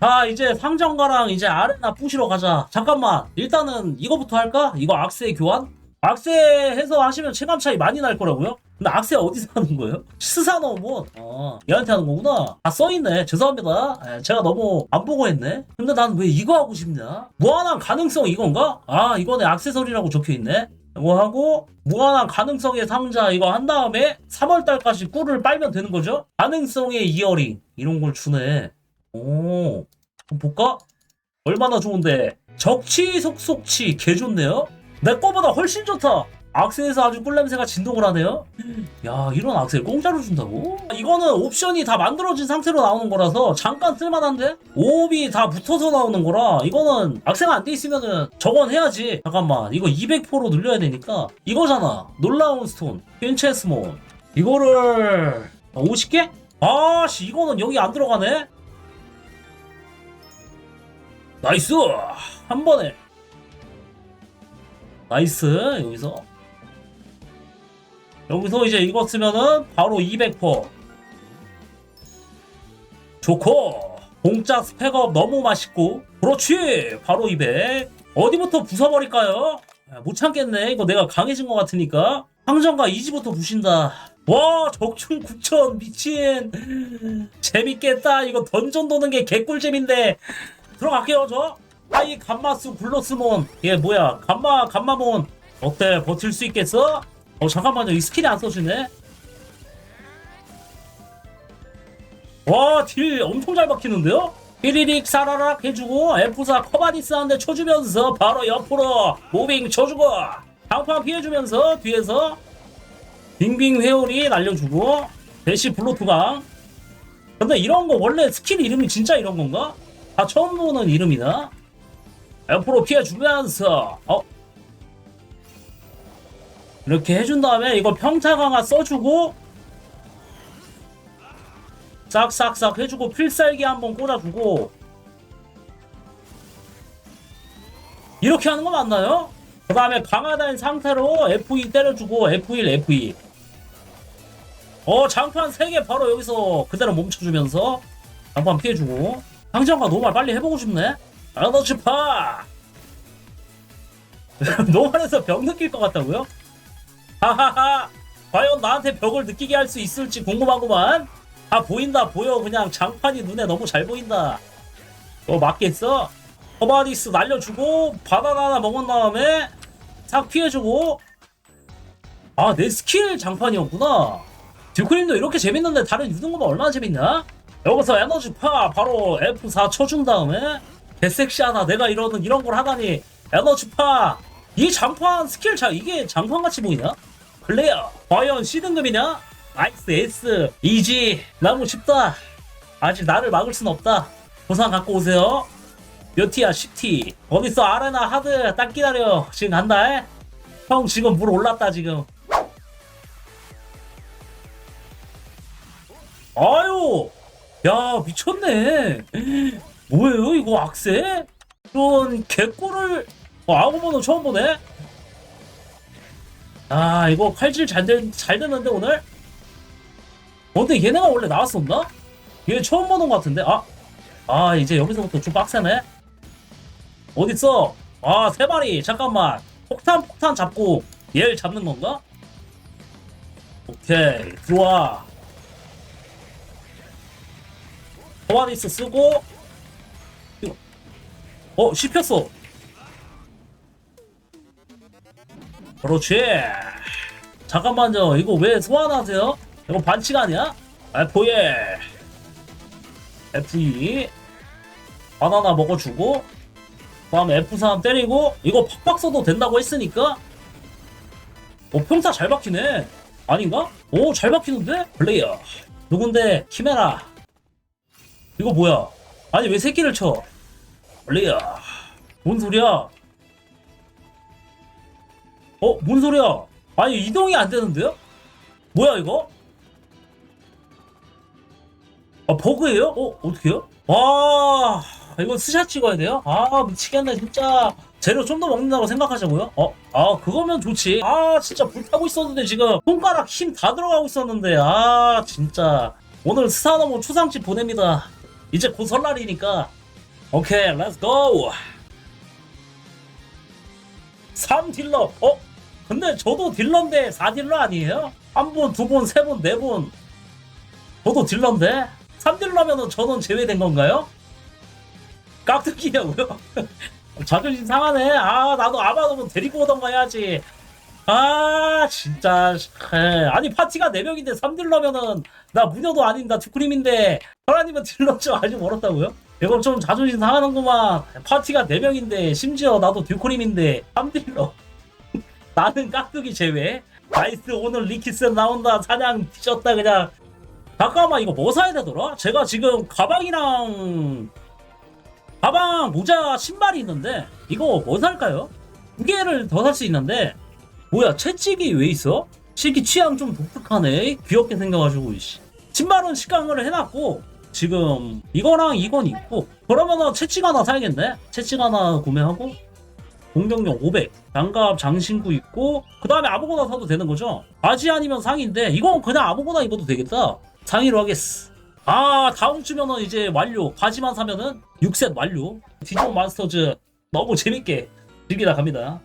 자 이제 상점가랑 이제 아레나 부시러 가자 잠깐만 일단은 이거부터 할까? 이거 악세 교환? 악세 해서 하시면 체감 차이 많이 날 거라고요? 근데 악세 어디서 하는 거예요? 스사노몬 어 얘한테 하는 거구나 다 써있네 죄송합니다 예, 제가 너무 안 보고 했네 근데 난 왜 이거 하고 싶냐? 무한한 가능성 이건가? 아 이거네 악세서리라고 적혀있네 이거 하고 무한한 가능성의 상자 이거 한 다음에 3월달까지 꿀을 빨면 되는 거죠? 가능성의 이어링 이런 걸 주네 오, 한번 볼까? 얼마나 좋은데. 적치 속속치 개 좋네요. 내 거보다 훨씬 좋다. 악세에서 아주 꿀냄새가 진동을 하네요. 야, 이런 악세 공짜로 준다고? 이거는 옵션이 다 만들어진 상태로 나오는 거라서 잠깐 쓸만한데? 오업이 다 붙어서 나오는 거라 이거는 악세가 안 돼 있으면은 저건 해야지. 잠깐만, 이거 200%로 늘려야 되니까 이거잖아. 놀라운 스톤, 펜체스몬. 이거를 50개? 아씨, 이거는 여기 안 들어가네? 나이스! 한 번에. 나이스 여기서. 여기서 이제 이거 쓰면은 바로 200% 좋고. 공짜 스펙업 너무 맛있고. 그렇지! 바로 200 어디부터 부숴버릴까요? 아, 못 참겠네. 이거 내가 강해진 것 같으니까. 황정가 이지부터 부신다. 와 적중 9천 미친. 재밌겠다. 이거 던전 도는 게 개꿀잼인데 들어갈게요 저. 하이 감마스 굴로스몬 얘 뭐야? 감마 감마몬 어때? 버틸 수 있겠어? 어 잠깐만요. 이 스킬이 안 써지네. 와딜 엄청 잘 박히는데요? 삐리릭 사라락 해주고 F4 커바디스 한대 쳐주면서 바로 옆으로 무빙 쳐주고 장판 피해주면서 뒤에서 빙빙 회오리 날려주고 대시 블로투강 근데 이런 거 원래 스킬 이름이 진짜 이런 건가? 다 처음 보는 이름이다. 옆으로 피해주면서 어 이렇게 해준 다음에 이거 평타 강화 써주고 싹싹싹 해주고 필살기 한번 꽂아주고 이렇게 하는 거 맞나요? 그 다음에 강화된 상태로 F2 때려주고 F1, F2 어 장판 3개 바로 여기서 그대로 멈춰주면서 장판 피해주고 당장가 노말 빨리 해보고 싶네. 에너지파. 노말에서 벽 느낄 것 같다고요? 하하하. 과연 나한테 벽을 느끼게 할 수 있을지 궁금하구만. 아 보인다 보여 그냥 장판이 눈에 너무 잘 보인다. 어 맞겠어? 허바디스 날려주고 바나나 하나 먹은 다음에 싹 피해주고 아 내 스킬 장판이었구나. 듀크림도 이렇게 재밌는데 다른 유등급은 얼마나 재밌냐? 여기서 에너지 파 바로 F4 쳐준 다음에 개섹시하다 내가 이러는 이런 걸 하다니 에너지 파이 장판 스킬 자 이게 장판 같이 보이냐? 플레이어 과연 C등급이냐? 나이스 S 이지 너무 쉽다. 아직 나를 막을 순 없다. 보상 갖고 오세요. 몇 티야 10티. 어딨어 아레나 하드 딱 기다려. 지금 간다 에? 형 지금 물 올랐다 지금. 아유 야 미쳤네 뭐예요 이거 악세? 이런 개꿀을 어, 아구모노 처음 보네 아 이거 칼질 잘, 되, 잘 되는데 오늘? 어, 근데 얘네가 원래 나왔었나? 얘 처음 보는 것 같은데 아, 아 이제 여기서부터 좀 빡세네 어딨어? 아 세 마리 잠깐만 폭탄 폭탄 잡고 얘를 잡는 건가? 오케이 들어와 호아니스 쓰고 어 씹혔어 그렇지 잠깐만요 이거 왜 소환하세요? 이거 반칙 아니야? F1 F2 바나나 먹어주고 그 다음에 F3 때리고 이거 팍팍 써도 된다고 했으니까 어 평타 잘 박히네 아닌가? 오 잘 박히는데? 플레이어 누군데? 키메라 이거 뭐야? 아니 왜 새끼를 쳐? 원래야. 뭔 소리야? 어? 뭔 소리야? 아니 이동이 안 되는데요? 뭐야 이거? 아 버그예요? 어? 어떻게요? 와 이거 스샷 찍어야 돼요? 아 미치겠네 진짜 재료 좀 더 먹는다고 생각하자고요? 어? 아 그거면 좋지 아 진짜 불타고 있었는데 지금 손가락 힘 다 들어가고 있었는데 아 진짜 오늘 스타너모 추상집 보냅니다 이제 곧 설날이니까 오케이 렛츠고 3딜러 어? 근데 저도 딜러인데 4딜러 아니에요? 한 분, 두 분, 세 분, 네분 저도 딜러인데 3딜러면은 저는 제외된 건가요? 깍두기냐고요? 자존심 상하네 아 나도 아마도면 데리고 오던가 해야지 아 진짜 에, 아니 파티가 4명인데 3딜러면은 나 무녀도 아닌 나 듀크림인데 하나님은 딜러 좀 아직 멀었다고요? 이거 좀 자존심 상하는구만 파티가 4명인데 심지어 나도 듀크림인데 3딜러 나는 깍두기 제외 나이스 오늘 리키스 나온다 사냥 뒤졌다 그냥 잠깐만 이거 뭐 사야 되더라? 제가 지금 가방이랑 가방 모자 신발이 있는데 이거 뭐 살까요? 두 개를 더 살 수 있는데 뭐야 채찍이 왜 있어? 실기 취향 좀 독특하네. 귀엽게 생겨가지고 이씨. 신발은 식강을 해놨고 지금 이거랑 이건 있고 그러면은 채찍 하나 사야겠네. 채찍 하나 구매하고 공격력 500 장갑 장신구 있고 그 다음에 아무거나 사도 되는 거죠? 바지 아니면 상의인데 이건 그냥 아무거나 입어도 되겠다. 상의로 하겠어. 아 다음 주면은 이제 완료. 바지만 사면은 6셋 완료. 디지몬 마스터즈 너무 재밌게 즐기다 갑니다